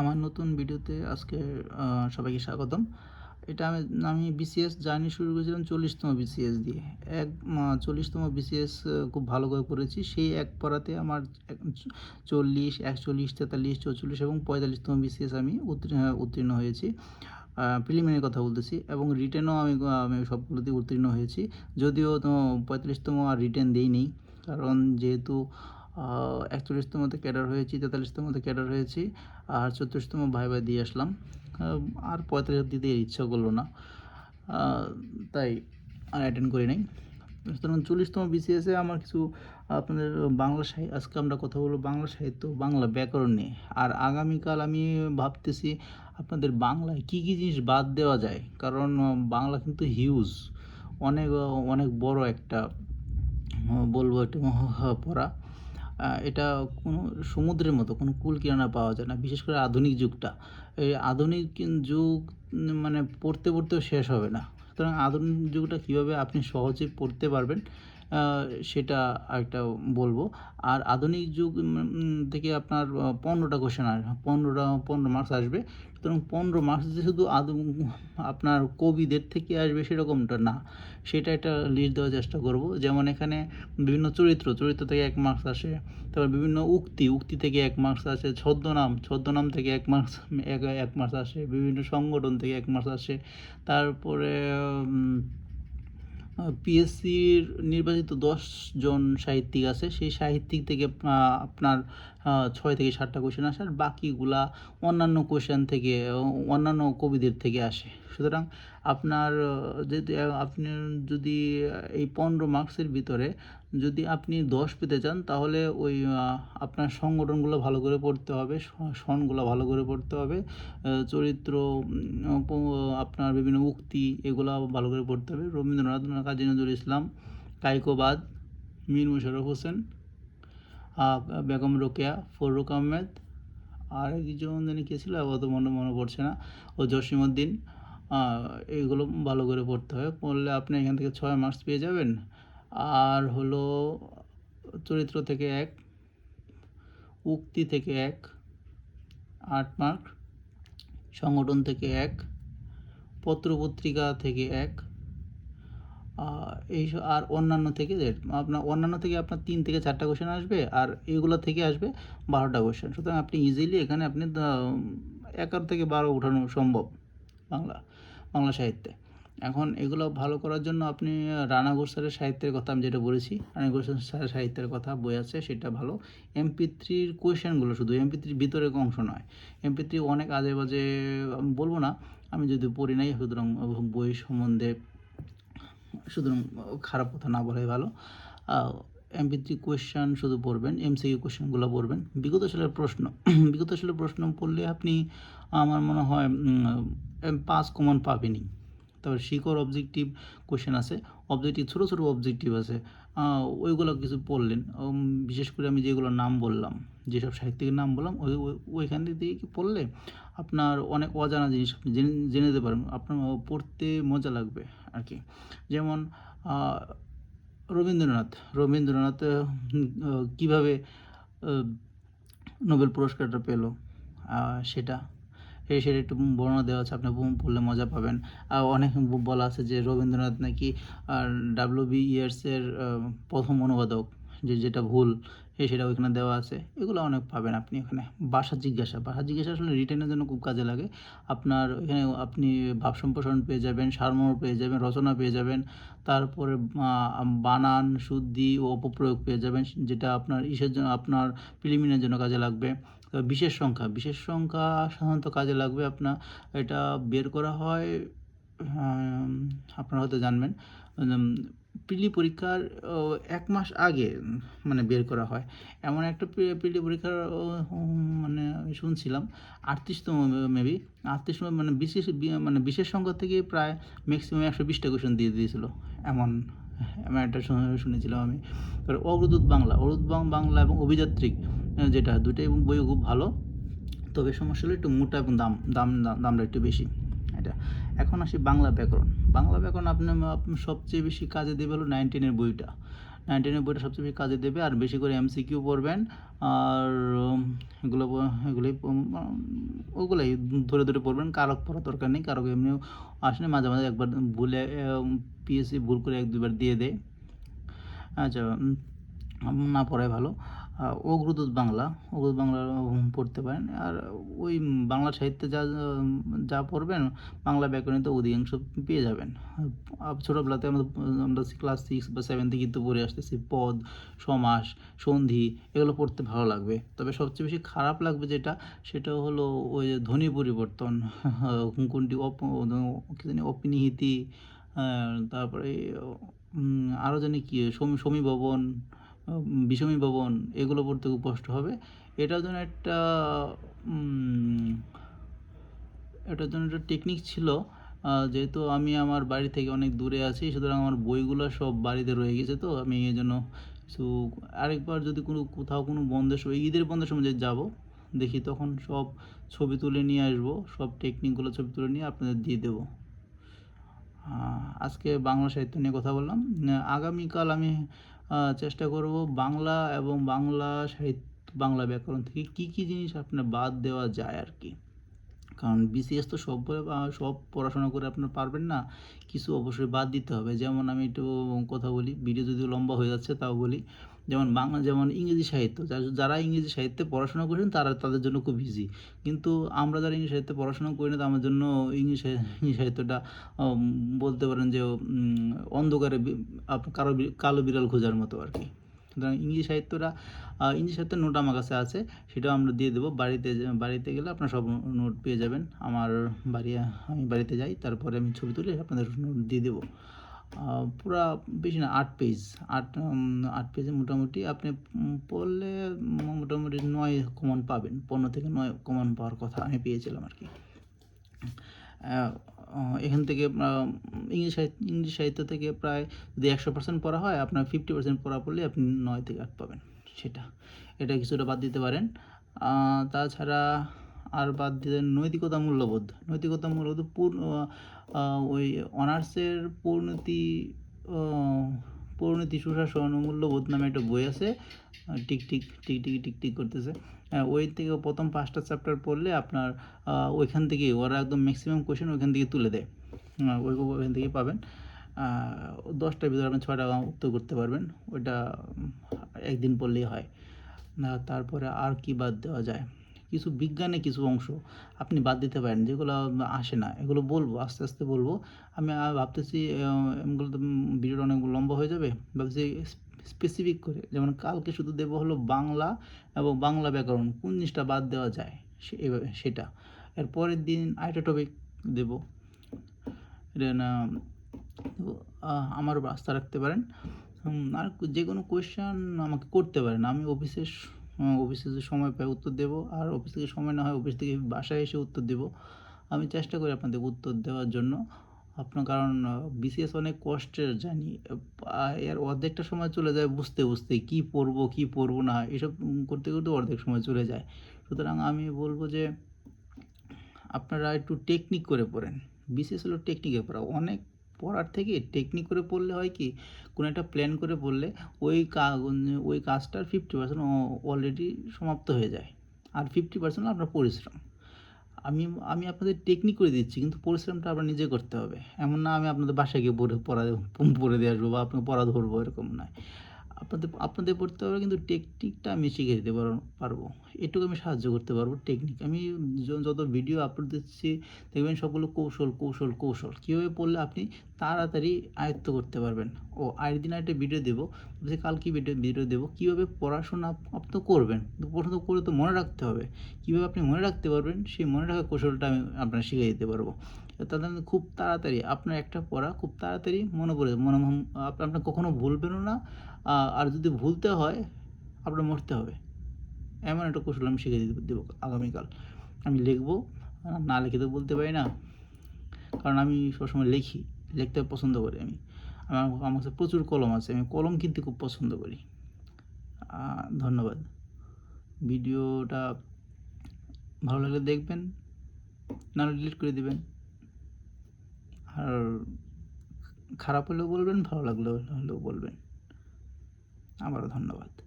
আমার নতুন ভিডিওতে আজকে সবাইকে স্বাগতম। এটা আমি আমি বিসিএস জার্নি শুরু করেছিলাম চল্লিশতম বিসিএস দিয়ে। এক চল্লিশতম বিসিএস খুব ভালো করে করেছি সেই এক পড়াতে আমার চল্লিশ, একচল্লিশ, তেতাল্লিশ, চৌচল্লিশ এবং পঁয়তাল্লিশতম বিসিএস আমি উত্তীর্ণ উত্তীর্ণ হয়েছি। প্রিলিমিনারি কথা বলতেছি এবং রিটেনও আমি আমি সবগুলোতে উত্তীর্ণ হয়েছি। যদিও পঁয়তাল্লিশতম আর রিটেন দিইনি, কারণ যেহেতু একচল্লিশতমতে ক্যাডার হয়েছি তেতাল্লিশতমতে ক্যাডার হয়েছি, আর চতুর্থতম ভাই ভাই দিয়ে আসলাম। আর পঁয়তাল্লিশ দিতে ইচ্ছা করল না। তাই আর অ্যাটেন্ড করি নাই। সুতরাং চল্লিশতম বিসিএসে আমার কিছু, আপনাদের বাংলা সাহিত্য আজকে আমরা কথা বলব বাংলা সাহিত্য, বাংলা ব্যাকরণ নিয়ে। আর আগামীকাল আমি ভাবতেছি আপনাদের বাংলায় কী কী জিনিস বাদ দেওয়া যায়? কারণ বাংলা কিন্তু হিউজ অনেক অনেক বড় একটা, বলব একটা পড়া। এটা কোনো সমুদ্রের মতো, কোনো কুল কিনারা পাওয়া যায় না, বিশেষ করে আধুনিক যুগটা। এই আধুনিক যুগ মানে পড়তে পড়তেও শেষ হবে না। সুতরাং আধুনিক যুগটা কীভাবে আপনি সহজে পড়তে পারবেন সেটা একটা বলব। আর আধুনিক যুগ থেকে আপনার পনেরোটা কোশ্চেন আসবে পনেরোটা, পনেরো মার্কস আসবে। সুতরাং পনেরো মার্কস যে শুধু আপনার কবিদের থেকে আসবে সেরকমটা না। সেটা একটা লিস্ট দেওয়ার চেষ্টা করব। যেমন এখানে বিভিন্ন চরিত্র চরিত্র থেকে এক মার্কস আসে। তারপর বিভিন্ন উক্তি উক্তি থেকে এক মার্কস আসে। ছদ্মনাম ছদ্মনাম থেকে এক মার্কস এক এক মার্কস আসে। বিভিন্ন সংগঠন থেকে এক মার্কস আসে। তারপরে পিএসসির নির্বাচিত দশ জন সাহিত্যিক আছে। সেই সাহিত্যিক থেকে আপনার ছয় থেকে সাতটা কোশ্চেন আসে আর বাকিগুলা অন্যান্য কোশ্চেন থেকে, অন্যান্য কবিদের থেকে আসে। সুতরাং আপনার যদি আপনি যদি এই পনেরো মার্কসের ভিতরে যদি আপনি দশ পেতে চান, তাহলে ওই আপনার সংগঠনগুলো ভালো করে পড়তে হবে সনগুলো ভালো করে পড়তে হবে চরিত্র আপনার বিভিন্ন উক্তি, এগুলো ভালো করে পড়তে হবে। রবীন্দ্রনাথ, কাজী নজরুল ইসলাম কাইকোবাদ মীর মুশারফ হোসেন বেগম রোকেয়া ফররুক আহমেদ আর একজন জানি কে ছিল অত মনে মনে পড়ছে না। ও জসিমউদ্দিন আহ, এইগুলো ভালো করে পড়তে হবে পড়লে আপনি এখান থেকে ছয় মার্কস পেয়ে যাবেন। আর হলো চরিত্র থেকে এক উক্তি থেকে এক আট মার্ক সংগঠন থেকে এক পত্রপত্রিকা থেকে এক এই আর অন্যান্য থেকে আপনার অন্যান্য থেকে আপনার তিন থেকে চারটা কোশ্চেন আসবে আর এগুলো থেকে আসবে বারোটা কোশ্চেন সুতরাং আপনি ইজিলি এখানে আপনি এগারো থেকে বারো উঠানো সম্ভব বাংলা বাংলা সাহিত্যে। এখন এগুলো ভালো করার জন্য আপনি রানা গোস্বারের সাহিত্যের কথা আমি যেটা বলেছি রানা গোস্বারের সাহিত্যের কথা বই আছে, সেটা ভালো। এমপি থ্রির কোয়েশনগুলো শুধু, এমপি থ্রির ভিতরের অংশ নয়। এমপি থ্রি অনেক আজে বাজে বলব না, আমি যদি পড়ি নাই, সুতরাং বই সম্বন্ধে সুতরাং খারাপ কথা না বলাই ভালো। এমপি থ্রি কোয়েশ্চান শুধু পড়বেন এমসিকিউ কোয়েশ্চানগুলো পড়বেন। বিগত সালের প্রশ্ন, বিগত সালের প্রশ্ন পড়লে আপনি, আমার মনে হয় পাঁচ কমন পাবেনই। তারপর শিকড় অবজেক্টিভ কোশ্চেন আছে অবজেক্টিভ ছোটো ছোটো অবজেক্টিভ আছে। ওইগুলো কিছু পড়লেন বিশেষ করে আমি যেগুলো নাম বললাম, যেসব সাহিত্যিকের নাম বললাম, ওই, ওই- ওইখান থেকে কি পড়লে আপনার অনেক অজানা জিনিস আপনি জেনে জেনে নিতে পারেন আপনার পড়তে মজা লাগবে। আর কি। যেমন রবীন্দ্রনাথ রবীন্দ্রনাথ কীভাবে নোবেল পুরস্কারটা পেল সেটা। এই সেটা একটু বর্ণনা দেওয়া আছে, আপনি পড়লে মজা পাবেন। আর অনেক বলা আছে যে রবীন্দ্রনাথ নাকি ডাব্লিউ বি ইয়ার্সের প্রথম অনুবাদক, যে যেটা ভুল। এই সেটা ওইখানে দেওয়া আছে। এগুলো অনেক পাবেন আপনি এখানে। ভাষা জিজ্ঞাসা। ভাষা জিজ্ঞাসা আসলে রিটেনের জন্য খুব কাজে লাগে। আপনার এখানে আপনি ভাব সম্প্রসারণ পেয়ে যাবেন, সারমর্ম পেয়ে যাবেন, রচনা পেয়ে যাবেন। তারপরে বানান, শুদ্ধি ও অপপ্রয়োগ পেয়ে যাবেন, যেটা আপনার ইসের জন্য, আপনার প্রিলিমিনের জন্য কাজে লাগবে। বিশেষ সংখ্যা। বিশেষ সংখ্যা সাধারণত কাজে লাগবে আপনার, এটা বের করা হয় আপনারা হয়তো জানবেন। প্রিলি পরীক্ষার এক মাস আগে মানে বের করা হয়। এমন একটা প্রি- প্রিলি পরীক্ষার মানে শুনছিলাম, আটত্রিশতম মেবি আটত্রিশতম মানে বিশেষ মানে বিশেষ সংখ্যা থেকে প্রায় ম্যাক্সিমাম একশো বিশটা কোয়েশন দিয়ে দিয়েছিল। এমন এমন একটা শুনেছিলাম আমি। তারপরে অগ্রদূত বাংলা অগ্রদূত বাংলা এবং অভিযাত্রিক যেটা দুটোই বই খুব ভালো। তবে সমস্যা হলো একটু মোটা এবং দাম, দাম- দামটা একটু বেশি। এটা এখন আসি বাংলা ব্যাকরণ। বাংলা ব্যাকরণ আপনার সবচেয়ে বেশি কাজে দেবে হলো নাইনটিনের বইটা। নাইন টেনের বইটা সবচেয়ে বেশি কাজে দেবে, আর বেশি করে এমসিকিউ পড়বেন, আর এগুলো এগুলোই ওগুলোই ধরে ধরে পড়বেন, কারক পড়ার দরকার নেই, কারক এমনিও আসলে মাঝে মাঝে একবার ভুলে পিএসসি ভুল করে এক দুবার দিয়ে দেয়। আচ্ছা না পড়াই ভালো। অগ্রদূত বাংলা অগ্রদূত বাংলা পড়তে পারেন। আর ওই বাংলা সাহিত্যে যা যা পড়বেন, বাংলা ব্যাকরণে অধিকাংশ পেয়ে যাবেন। ছোটোবেলাতে আমরা আমরা ক্লাস সিক্স বা সেভেন থেকে কিন্তু পড়ে আসতেছি। পদ, সমাস, সন্ধি, এগুলো পড়তে ভালো লাগবে। তবে সবচেয়ে বেশি খারাপ লাগবে যেটা, সেটা হলো ওই ধ্বনি পরিবর্তন। কোনটি অপ অপিনিহিতি তারপরে আরও জানি কি, সমী সমী ভবন বিষমী ভবন, এগুলো পড়তে খুব কষ্ট হবে। এটার জন্য একটা এটার জন্য একটা টেকনিক ছিল যেহেতু আমি আমার বাড়ি থেকে অনেক দূরে আছি, সুতরাং আমার বইগুলো সব বাড়িতে রয়ে গেছে তো, আমি এই জন্য কিছু আরেকবার যদি কোনো, কোথাও কোনো বন্ধের সময়, ঈদের বন্ধের সময় যদি যাব, দেখি তখন সব ছবি তুলে নিয়ে আসব, সব টেকনিকগুলো ছবি তুলে নিয়ে আপনাদের দিয়ে দেবো। আজকে বাংলা সাহিত্য নিয়ে কথা বললাম। আগামীকাল আমি চেষ্টা করব বাংলা এবং বাংলা সাহিত্য বাংলা ব্যাকরণ থেকে কী কী জিনিস আপনার বাদ দেওয়া যায় আর কি? কারণ বিসিএস তো সব সব পড়াশোনা করে আপনার পারবেন না, কিছু অবশ্যই বাদ দিতে হবে। যেমন আমি একটু কথা বলি ভিডিও যদিও লম্বা হয়ে যাচ্ছে, তাও বলি। যেমন বাংলা, যেমন ইংরেজি সাহিত্য যারা ইংরেজি সাহিত্যে পড়াশোনা করেন তারা তাদের জন্য খুব ইজি কিন্তু আমরা যারা ইংরেজি সাহিত্যে পড়াশোনা করি না, তো আমার জন্য ইংলিশ ইংরেজি সাহিত্যটা বলতে পারেন যে অন্ধকারে কারও কালো বিড়াল খোঁজার মতো আর কি। সুতরাং ইংরেজি সাহিত্যটা ইংরেজি সাহিত্যের নোট আমার কাছে আছে, সেটাও আমরা দিয়ে দেবো। বাড়িতে বাড়িতে গেলে আপনার সব নোট পেয়ে যাবেন। আমার বাড়ি, আমি বাড়িতে যাই, তারপরে আমি ছবি তুলে আপনাদের নোট দিয়ে দেবো। পুরা বেশি না, আট পেজ আট আট পেজে মোটামুটি আপনি পড়লে মোটামুটি নয় কমন পাবেন। পনেরো থেকে নয় কমন পাওয়ার কথা আমি পেয়েছিলাম আর কি। এখান থেকে ইংলিশ সাহিত্য ইংলিশ সাহিত্য থেকে প্রায় যদি একশো পার্সেন্ট পড়া হয়, আপনার ফিফটি পার্সেন্ট পড়া পড়লে আপনি নয় থেকে আট পাবেন। সেটা, এটা কিছুটা বাদ দিতে পারেন। তাছাড়া আর বাদ দিতে নৈতিকতা মূল্যবোধ নৈতিকতা মূল্যবোধ পূর্ণ ওই অনার্সের পরিণতি পরিণতি সুশাসন ও মূল্যবোধ নামে একটা বই আছে tick tick tick tick tick tick করতেছে। ওই থেকে প্রথম পাঁচটা চ্যাপ্টার পড়লে আপনার ওইখান থেকে ওরা একদম ম্যাক্সিমাম কোয়েশ্চেন ওইখান থেকে তুলে দেয়। ওই ওইখান থেকেই পাবেন। দশটার ভিতরে আপনি ছয়টা উত্তর করতে পারবেন। ওইটা একদিন পড়লেই হয়। তারপরে আর কি বাদ দেওয়া যায়? কিছু বিজ্ঞানে কিছু অংশ আপনি বাদ দিতে পারেন যেগুলো আসে না। এগুলো বলব আস্তে আস্তে বলব। আমি ভাবতেছি এগুলো তো ভিডিওটা অনেক লম্বা হয়ে যাবে। ভাবছি স্পেসিফিক করে যেমন কালকে শুধু দেবো হলো বাংলা এবং বাংলা ব্যাকরণ কোন জিনিসটা বাদ দেওয়া যায়? এভাবে সেটা। এর পরের দিন আরেকটা টপিক দেবো। আমার আস্থা রাখতে পারেন। আর যে কোনো কোয়েশ্চেন আমাকে করতে পারেন। আমি অফিসে স- আহ, অফিসে যে সময় পাই উত্তর দেব, আর অফিস থেকে সময় না হয় অফিস থেকে বাসায় এসে উত্তর দেব। আমি চেষ্টা করি আপনাদের উত্তর দেওয়ার জন্য। আপনার কারণ বিসিএস অনেক কষ্টের জানি। এর অর্ধেকটা সময় চলে যায় বুঝতে বুঝতে। কি পড়ব কি পড়ব না, এসব করতে করতে অর্ধেক সময় চলে যায়। সুতরাং আমি বলব যে, আপনারা একটু টেকনিক করে পড়েন। বিসিএস হলো টেকনিকে পড়া। অনেক পড়ার থেকে টেকনিক করে পড়লে হয় কি, কোনো একটা প্ল্যান করে পড়লে ওই ওই কাজটার ফিফটি পার্সেন্ট অলরেডি সমাপ্ত হয়ে যায়। আর ফিফটি পার্সেন্ট আপনার পরিশ্রম। আমি আমি আপনাদের টেকনিক করে দিচ্ছি, কিন্তু পরিশ্রমটা আপনার নিজে করতে হবে। এমন না আমি আপনাদের বাসায় গিয়ে পড়ে, পড়া, পড়ে দিয়ে আসব বা আপনাকে পড়া ধরবো, এরকম নয়। আপনাদের আপনাদের পড়তে হবে কিন্তু টেকনিকটা আমি শিখে দিতে পারব পারব। এটুকু আমি সাহায্য করতে পারব টেকনিক আমি যত ভিডিও আপলোড দিচ্ছি, দেখবেন সবগুলো কৌশল কৌশল কৌশল। কীভাবে পড়লে আপনি তাড়াতাড়ি আয়ত্ত করতে পারবেন? ও, আরেক দিন একটা ভিডিও দেবো যে কালকে ভিডিও ভিডিও দেবো। কীভাবে পড়াশোনা আপনি করবেন প্রথমত করে তো মনে রাখতে হবে। কীভাবে আপনি মনে রাখতে পারবেন, সেই মনে রাখার কৌশলটা আমি আপনার শিখে দিতে পারব। আপনি খুব তাড়াতাড়ি, আপনার একটা পড়া খুব তাড়াতাড়ি মনে পড়ে মনে আপ- আপনার কখনো ভুলবেনও না। আর যদি ভুলতে হয়, আপনার মরতে হবে। এমন একটা কৌশল আমি শিখে দিতে দেবো আগামীকাল। আমি লিখব না লিখে তো বলতে পারি না। কারণ আমি সবসময় লিখি, লিখতে পছন্দ করি আমি। আমার আমার কাছে প্রচুর কলম আছে, আমি কলম কিনতে খুব পছন্দ করি। ধন্যবাদ। ভিডিওটা ভালো লাগলে দেখবেন নাহলে ডিলিট করে দিবেন। আর খারাপ হলেও বলবেন ভালো লাগলেও হলেও বলবেন। আবারও ধন্যবাদ।